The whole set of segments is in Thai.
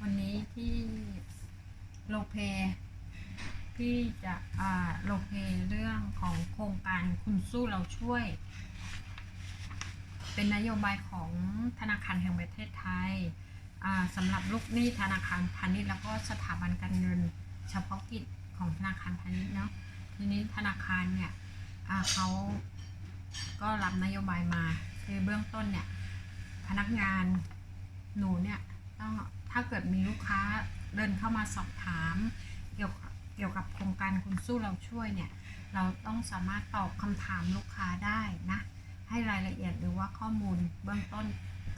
วันนี้ที่โลเพพี่จะอ่าโลเพเรื่องของโครงการคุณสู้เราช่วย เป็นนโยบายของธนาคารแห่งประเทศไทยอ่าสำหรับลูกหนี้ธนาคารพาณิชย์แล้วก็สถาบันการเงิน เฉพาะกิจของธนาคารพาณิชย์เนาะทีนี้ธนาคารเนี่ยอ่าเขาก็รับนโยบายมาคือเบื้องต้นเนี่ยพนักงานหนูเนี่ยต้อง ถ้าเกิดมีลูกค้าเดินเข้ามาสอบถาม เกี่ยวกับเกี่ยวกับโครงการคุณสู้เราช่วยเนี่ย เราต้องสามารถตอบคำถามลูกค้าได้นะ ให้รายละเอียดหรือว่าข้อมูลเบื้องต้น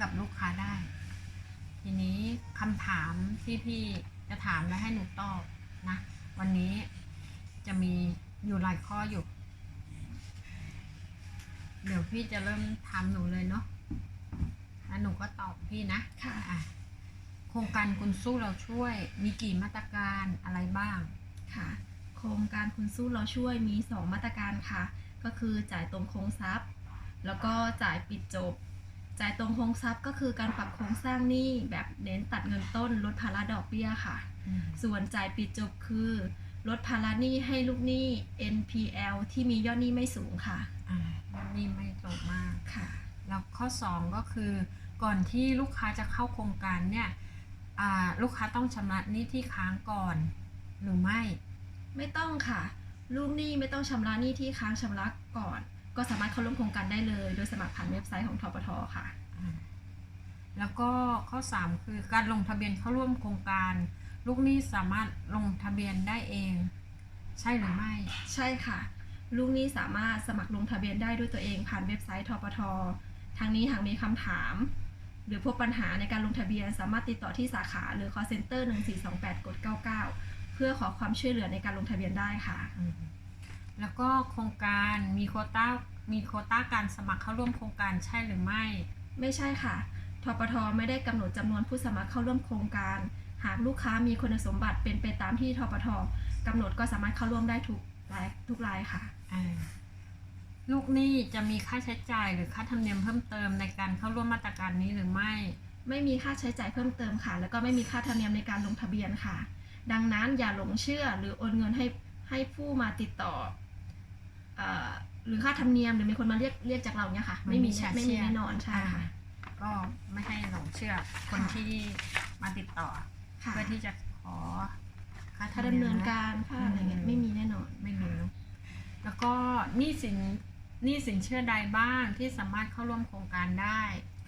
กับลูกค้าได้ ทีนี้คำถามที่พี่จะถามและให้หนูตอบนะ วันนี้จะมีอยู่หลายข้ออยู่ เดี๋ยวพี่จะเริ่มทำหนูเลยเนาะแล้วหนูก็ตอบพี่นะ ค่ะอะ โครงการคุณสู้เราช่วย มีกี่มาตรการอะไรบ้าง ค่ะ โครงการคุณสู้เราช่วยมี 2 มาตรการค่ะ ก็คือจ่ายตรงโครงทรัพย์ แล้วก็จ่ายปิดจบ จ่ายตรงโครงทรัพย์ก็คือการปรับโครงสร้างหนี้แบบเน้นตัดเงินต้นลดภาระดอกเบี้ยค่ะ ส่วนจ่ายปิดจบคือลดภาระหนี้ให้ลูกหนี้ NPL ที่มียอดหนี้ไม่สูงค่ะอ่านี่ไม่ตกมากค่ะ แล้วข้อ 2 ก็คือก่อนที่ลูกค้าจะเข้าโครงการเนี่ยอ่า ลูกค้าต้องชำระหนี้ที่ค้างก่อนหรือไม่ ไม่ต้องค่ะ ลูกหนี้ไม่ต้องชำระหนี้ที่ค้างชำระก่อน ก็สามารถเข้าร่วมโครงการได้เลย โดยสมัครผ่านเว็บไซต์ของทปทค่ะอ่าแล้วก็ข้อ 3 คือการลงทะเบียนเข้าร่วมโครงการ ลูกหนี้สามารถลงทะเบียนได้เอง ใช่หรือไม่ ใช่ค่ะ ลูกหนี้สามารถสมัครลงทะเบียนได้ด้วยตัวเองผ่านเว็บไซต์ทปททางนี้หากมีคำถาม หรือพบปัญหาในการลงทะเบียน สามารถติดต่อที่สาขาหรือ call center 1428กด99 เพื่อขอความช่วยเหลือในการลงทะเบียนได้ค่ะอืมแล้วก็โครงการมีโควต้ามีโควต้าการสมัครเข้าร่วมโครงการใช่หรือไม่ ไม่ใช่ค่ะทปทไม่ได้กำหนดจำนวนผู้สมัครเข้าร่วมโครงการ หากลูกค้ามีคุณสมบัติเป็นไปตามที่ทปทกำหนดก็สามารถเข้าร่วมได้ทุกรายทุกรายค่ะอ่า ลูกหนี้จะมีค่าใช้จ่ายหรือค่าธรรมเนียมเพิ่มเติมในการเข้าร่วมมาตรการนี้หรือไม่ ไม่มีค่าใช้จ่ายเพิ่มเติมค่ะ แล้วก็ไม่มีค่าธรรมเนียมในการลงทะเบียนค่ะ ดังนั้นอย่าหลงเชื่อหรือโอนเงินให้ให้ผู้มาติดต่อเอ่อหรือค่าธรรมเนียมหรือมีคนมาเรียกเรียกจากเราเนี่ยค่ะ ไม่มีมันมีฉาไม่เชี่มียแน่นอนใช่ค่ะก็ไม่ให้หลงเชื่อคนค่ะที่มาติดต่อค่ะเพื่อที่จะขอค่าธรถ้ารมดำเนีเนิยมนการค่าอะไรเงี้ยไม่มีแน่นอนไม่มีเนอะแล้วก็หนี้สิน หนี้สินเชื่อใดบ้างที่สามารถเข้าร่วมโครงการได้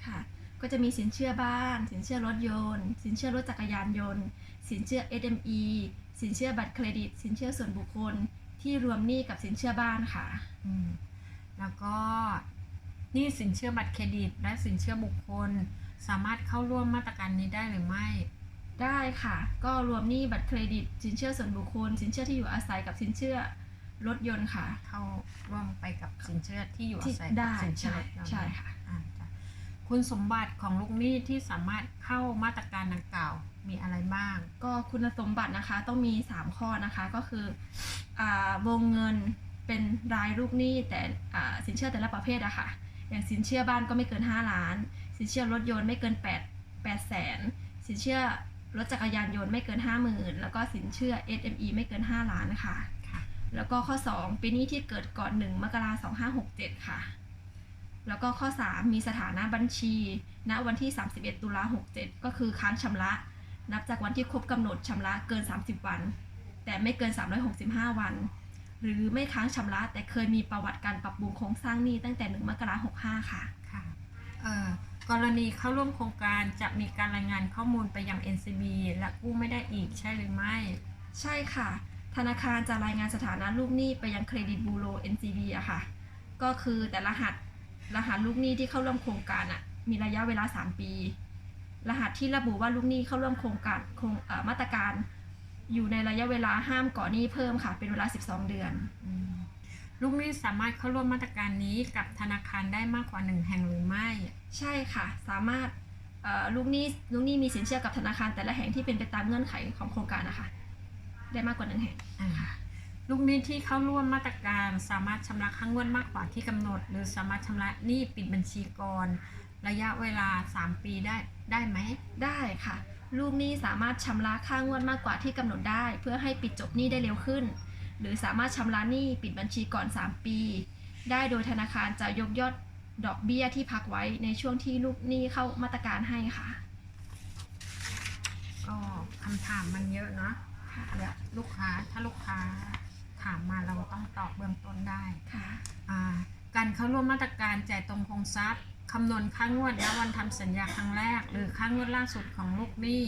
ค่ะ ก็จะมีสินเชื่อบ้าน สินเชื่อรถยนต์ สินเชื่อรถจักรยานยนต์ สินเชื่อ SME สินเชื่อบัตรเครดิต สินเชื่อส่วนบุคคลที่รวมหนี้กับสินเชื่อบ้านค่ะ อืมแล้วก็หนี้สินเชื่อบัตรเครดิต และสินเชื่อบุคคล สามารถเข้าร่วมมาตรการนี้ได้หรือไม่ ได้ค่ะ ก็รวมหนี้บัตรเครดิต สินเชื่อส่วนบุคคล สินเชื่อที่อยู่อาศัยกับสินเชื่อ รถยนต์ค่ะ เข้าร่วมไปกับสินเชื่อที่อยู่อาที่ศัยได้กับสินเชื่อใช่รถยนต์ใช่ค่ะอ่าจ้ะคุณสมบัติของลูกหนี้ที่สามารถเข้ามาตรการดังกล่าวมีอะไรบ้าง ก็คุณสมบัตินะคะต้องมี 3 ข้อนะคะก็คืออาวงเงินเป็นรายลูกหนี้แต่อ่าสินเชื่อแต่ละประเภทอะค่ะ อย่างสินเชื่อบ้านก็ไม่เกิน 5 ล้าน สินเชื่อรถยนต์ไม่เกิน 8 8แสนสินเชื่อรถจักรยานยนต์ไม่เกิน 50,000 แล้วก็สินเชื่อ SME ไม่เกิน 5 ล้านค่ะค่ะ แล้วก็ข้อ2เป็นหนี้ที่เกิดก่อน 1 มกราคม2567 ค่ะ แล้วก็ข้อ 3 มีสถานะบัญชี ณ วันที่ 31 ตุลา67 ก็คือค้างชำระ นับจากวันที่ครบกำหนดชำระเกิน 30 วัน แต่ไม่เกิน 365 วัน หรือไม่ค้างชำระ แต่เคยมีประวัติการปรับปรุงโครงสร้างหนี้ตั้งแต่ 1 มกราคม65 ค่ะ ค่ะเอ่อกรณีเข้าร่วมโครงการจะมีการรายงานข้อมูลไปยัง NCB และกู้ไม่ได้อีกใช่หรือไม่ ใช่ค่ะ ธนาคารจะรายงานสถานะลูกหนี้ไปยังเครดิตบูโร NCB อะค่ะ ก็คือแต่รหัสรหัสลูกหนี้ที่เข้าร่วมโครงการอะมีระยะเวลา 3 ปี รหัสที่ระบุว่าลูกหนี้เข้าร่วมโครงการโครงเอ่อมาตรการ อยู่ในระยะเวลาห้ามก่อหนี้เพิ่มค่ะ เป็นเวลา 12 เดือนอืมลูกหนี้สามารถเข้าร่วมมาตรการนี้กับธนาคารได้มากกว่าหนึ่งแห่งหรือไม่ ใช่ค่ะ สามารถเอ่อลูกหนี้ลูกหนี้มีสินเชื่อกับธนาคารแต่ละแห่งที่เป็นไปตามเงื่อนไขของโครงการนะคะ ได้มากกว่าหนึ่งแห่งอ่าลูกหนี้ที่เข้าร่วมมาตรการสามารถชำระค่างวดมากกว่าที่กำหนด หรือสามารถชำระหนี้ปิดบัญชีก่อนระยะเวลา 3 ปีได้ได้ไหมได้ค่ะ ลูกหนี้สามารถชำระค่างวดมากกว่าที่กำหนดได้ เพื่อให้ปิดจบหนี้ได้เร็วขึ้น หรือสามารถชำระหนี้ปิดบัญชีก่อน 3 ปี ได้โดยธนาคารจะยกยอดดอกเบี้ยที่พักไว้ในช่วงที่ลูกหนี้เข้ามาตรการให้ค่ะก็คำถามมันเยอะเนาะ เดี๋ยวลูกค้าถ้าลูกค้าถามมาเราต้องตอบเบื้องต้นได้ค่ะอ่าการเข้าร่วมมาตรการจ่ายตรงคงทรัพย์คำนวณค่างวดณวันทำสัญญาครั้งแรก หรือค่างวดล่าสุดของลูกหนี้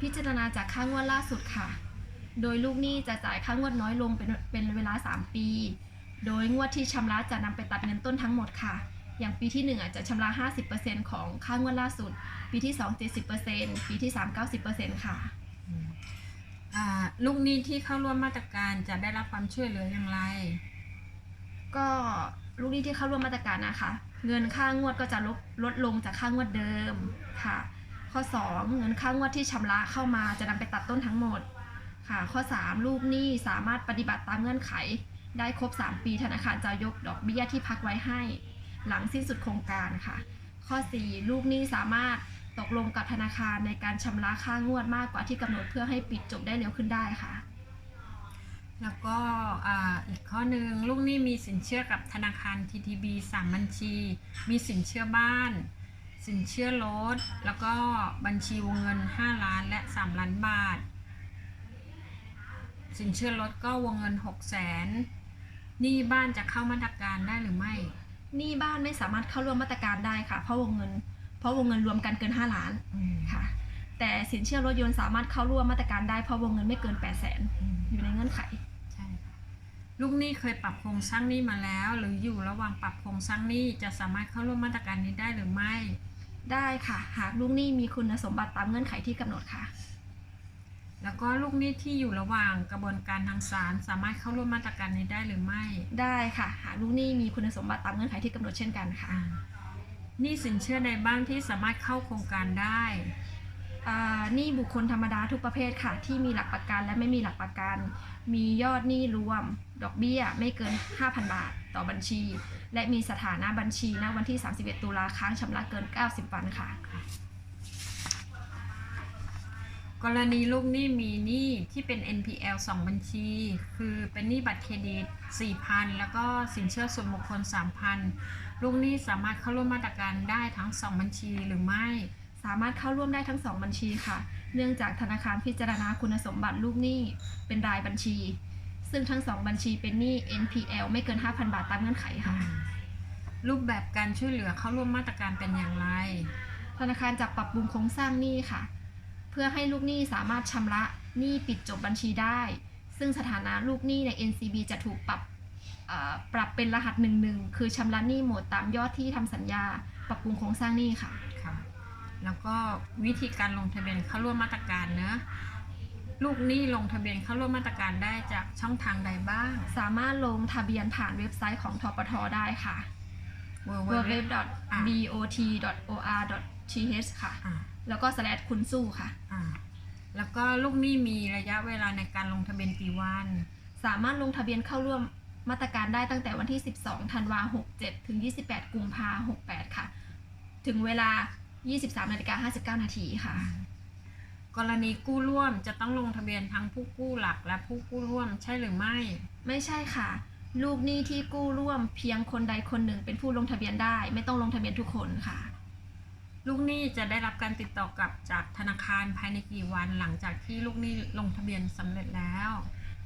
พิจารณาจากค่างวดล่าสุดค่ะ โดยลูกหนี้จะจ่ายค่างวดน้อยลงเป็นเป็นเวลา 3 ปี โดยงวดที่ชำระจะนำไปตัดเงินต้นทั้งหมดค่ะ อย่างปีที่1อาจจะชำระ 50%ของค่างวดล่าสุด ปีที่ 2 70%ปีที่ 3 90%ค่ะอ่า ลูกหนี้ที่เข้าร่วมมาตรการจะได้รับความช่วยเหลืออย่างไร ก็ลูกหนี้ที่เข้าร่วมมาตรการนะคะ เงินค่างวดก็จะลดลดลงจากค่างวดเดิมค่ะ ข้อ 2 เงินค่างวดที่ชำระเข้ามาจะนำไปตัดต้นทั้งหมดค่ะ ข้อ 3 ลูกหนี้สามารถปฏิบัติตามเงื่อนไข ได้ครบ 3 ปีธนาคารจะยกดอกเบี้ยที่พักไว้ให้ หลังสิ้นสุดโครงการค่ะ ข้อ 4 ลูกหนี้สามารถ ตกลงกับธนาคารในการชำระค่างวดมากกว่าที่กำหนดเพื่อให้ปิดจบได้เร็วขึ้นได้ค่ะ แล้วก็อ่าอีกข้อหนึ่งลูกหนี้มีสินเชื่อกับธนาคาร TTB 3บัญชี มีสินเชื่อบ้าน สินเชื่อรถแล้วก็บัญชีวงเงิน 5 ล้านและ 3 ล้านบาท สินเชื่อรถก็วงเงิน 6 0 0แสนหนี้บ้านจะเข้ามาตรการได้หรือไม่ หนี้บ้านไม่สามารถเข้าร่วมมาตรการได้ค่ะ เพราะวงเงินเพ ราะวงเงินรวมกันเกิน 5 ล้านค่ะ แต่สินเชื่อรถยนต์สามารถเข้าร่วมมาตรการได้เพราะวงเงินไม่เกิน 8 0 0 0 0 0อยู่ในเงื่อนไขใช่ค่ะลูกหนี้เคยปรับโครงสร้างหนี้มาแล้ว หรืออยู่ระหว่างปรับโครงสร้างหนี้จะสามารถเข้าร่วมมาตรการนี้ได้หรือไม่ ได้ค่ะ หากลูกหนี้มีคุณสมบัติตามเงื่อนไขที่กำหนดค่ะ แล้วก็ลูกหนี้ที่อยู่ระหว่างกระบวนการทางศาลสามารถเข้าร่วมมาตรการนี้ได้หรือไม่ ได้ค่ะ หากลูกหนี้มีคุณสมบัติตามเงื่อนไขที่กำหนดเช่นกันค่ะ หนี้สินเชื่อใดบ้างที่สามารถเข้าโครงการได้อ่าหนี้บุคคลธรรมดาทุกประเภทค่ะ ที่มีหลักประกันและไม่มีหลักประกัน มียอดหนี้รวม ดอกเบี้ยไม่เกิน 5,000 บาทต่อบัญชี และมีสถานะบัญชีณวันที่ 31 ตุลาค้างชำระเกิน 90 วันค่ะ กรณีลูกหนี้มีหนี้ที่เป็น NPL 2 บัญชี คือเป็นหนี้บัตรเครดิต 4,000 แล้วก็สินเชื่อส่วนบุคคล 3,000 ลูกหนี้สามารถเข้าร่วมมาตรการได้ทั้ง 2 บัญชีหรือไม่ สามารถเข้าร่วมได้ทั้ง 2 บัญชีค่ะ เนื่องจากธนาคารพิจารณาคุณสมบัติลูกหนี้เป็นรายบัญชี ซึ่งทั้ง 2 บัญชีเป็นหนี้ NPL ไม่เกิน 5,000 บาทตามเงื่อนไขค่ะ รูปแบบการช่วยเหลือเข้าร่วมมาตรการเป็นอย่างไร ธนาคารจะปรับปรุงโครงสร้างหนี้ค่ะ เพื่อให้ลูกหนี้สามารถชำระหนี้ปิดจบบัญชีได้ ซึ่งสถานะลูกหนี้ใน NCB จะถูกปรับ ปรับเป็นรหัส11คือชำระหนี้หมดตามยอดที่ทำสัญญา ปรับปรุงโครงสร้างหนี้ค่ะ ค่ะ แล้วก็วิธีการลงทะเบียนเข้าร่วมมาตรการเนอะลูกหนี้ลงทะเบียนเข้าร่วมมาตรการได้จากช่องทางใดบ้าง สามารถลงทะเบียนผ่านเว็บไซต์ของทปทได้ค่ะ www.bot.or.th ค่ะอ่าแล้วก็ slash คุณสู้ค่ะอ่าแล้วก็ลูกหนี้มีระยะเวลาในการลงทะเบียนกี่วัน สามารถลงทะเบียนเข้าร่วม มาตรการได้ตั้งแต่วันที่ 12 ธันวา67 ถึง 28 กุมภา68 ค่ะ ถึงเวลา 23นาฬิกา59 นาทีค่ะ กรณีกู้ร่วมจะต้องลงทะเบียนทั้งผู้กู้หลักและผู้กู้ร่วมใช่หรือไม่ ไม่ใช่ค่ะ ลูกหนี้ที่กู้ร่วมเพียงคนใดคนหนึ่งเป็นผู้ลงทะเบียนได้ ไม่ต้องลงทะเบียนทุกคนค่ะ ลูกหนี้จะได้รับการติดต่อกลับจากธนาคารภายในกี่วันหลังจากที่ลูกหนี้ลงทะเบียนสำเร็จแล้ว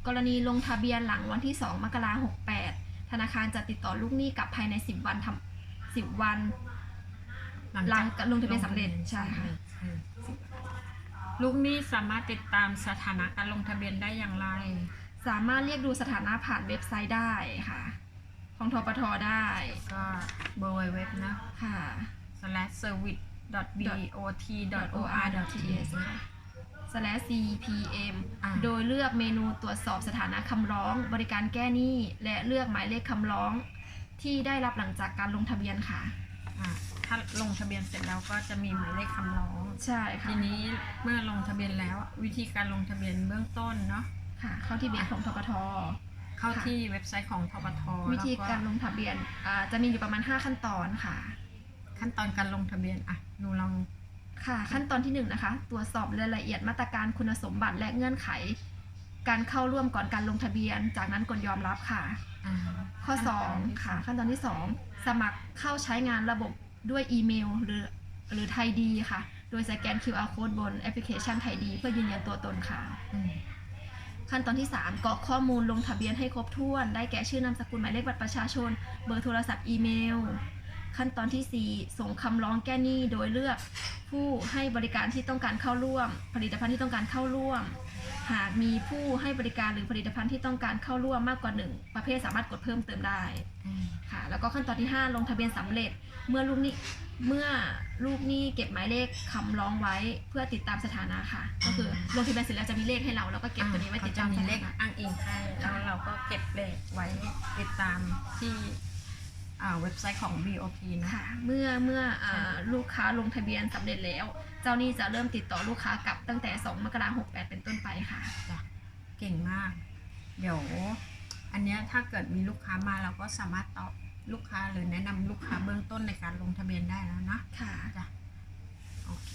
กรณีลงทะเบียนหลังวันที่ 2 มกราคม 68 ธนาคารจะติดต่อลูกหนี้กลับภายใน 10 วันทำ10 วัน หลังลงทะเบียนสำเร็จใช่ค่ะใช่ลูกหนี้สามารถติดตามสถานะการลงทะเบียนได้อย่างไร สามารถเรียกดูสถานะผ่านเว็บไซต์ได้ค่ะ ของทปทได้ก็เบอร์เว็บนะค่ะ slash service bot or.th ค่ะ slash cpm อ่าโดยเลือกเมนูตรวจสอบสถานะคำร้อง บริการแก้หนี้ และเลือกหมายเลขคำร้อง ที่ได้รับหลังจากการลงทะเบียนค่ะ อ่าถ้าลงทะเบียนเสร็จแล้วก็จะมีหมายเลขคำร้อง ใช่ค่ะทีนี้เมื่อลงทะเบียนแล้ววิธีการลงทะเบียนเบื้องต้นเนาะค่ะ เข้าที่เว็บของทปทเข้าที่เว็บไซต์ของทบทวิธีการแล้ลงทะเบียนอ่าจะมีอยู่ประมาณ 5 ขั้นตอนค่ะคขั้นตอนการลงทะเบียนอะหนูลอง ค่ะขั้นตอนที่หนึ่งนะคะตรวจสอบรายละเอียดมาตรการคุณสมบัติและเงื่อนไข การเข้าร่วมก่อนการลงทะเบียน จากนั้นกดยอมรับค่ะ อ่าข้อขั้นตนที่2ค่ะสองขั้นตอนที่ 2 สมัครเข้าใช้งานระบบด้วยอีเมล หรือหรือไทยดีค่ะ โดยสแกน QR code บนแอปพลิเคชันไทยดีเพื่อยืนยันตัวตนค่ะ อืมขั้นตอนที่ 3กรอกข้อมูลลงทะเบียนให้ครบถ้วน ได้แก่ชื่อนามสกุลหมายเลขบัตรประชาชน เบอร์โทรศัพท์อีเมล ขั้นตอนทีสี่ 4 ส่งคำร้องแก้หนี้โดยเลือกผู้ให้บริการที่ต้องการเข้าร่วม ผลิตภัณฑ์ที่ต้องการเข้าร่วม หากมีผู้ให้บริการหรือผลิตภัณฑ์ที่ต้องการเข้าร่วมมากกว่าหนึ่งประเภทสามารถกดเพิ่มเติมได้ค่ะแล้วก็ขั้นตอนที่ 5 ลงทะเบียนสำเร็จเมื่อลูกนี้เมื่อลูกนี้เก็บหมายเลขคำร้องไว้เพื่อติดตามสถานะค่ะ ก็คือลงทะเบียนเสร็จแล้วจะมีเลขให้เราแล้วก็เก็บตัวนี้ไว้ติดตามเขสจะมีเลขอ้างอิงให้แล้วเราก็เก็บเลขไว้ติดตามที่ เว็บไซต์ของ BOP นะคะเมื่อเมื่อลูกค้าลงทะเบียนสำเร็จแล้ว เจ้านี่จะเริ่มติดต่อลูกค้ากลับตั้งแต่ 2 มกราคม68 เป็นต้นไปค่ะจ้ะเก่งมาก เดี๋ยว อันเนี้ยถ้าเกิดมีลูกค้ามาเราก็สามารถตอบลูกค้าหรือแนะนำลูกค้าเบื้องต้นในการลงทะเบียนได้แล้วนะค่ะจ้ะโอเค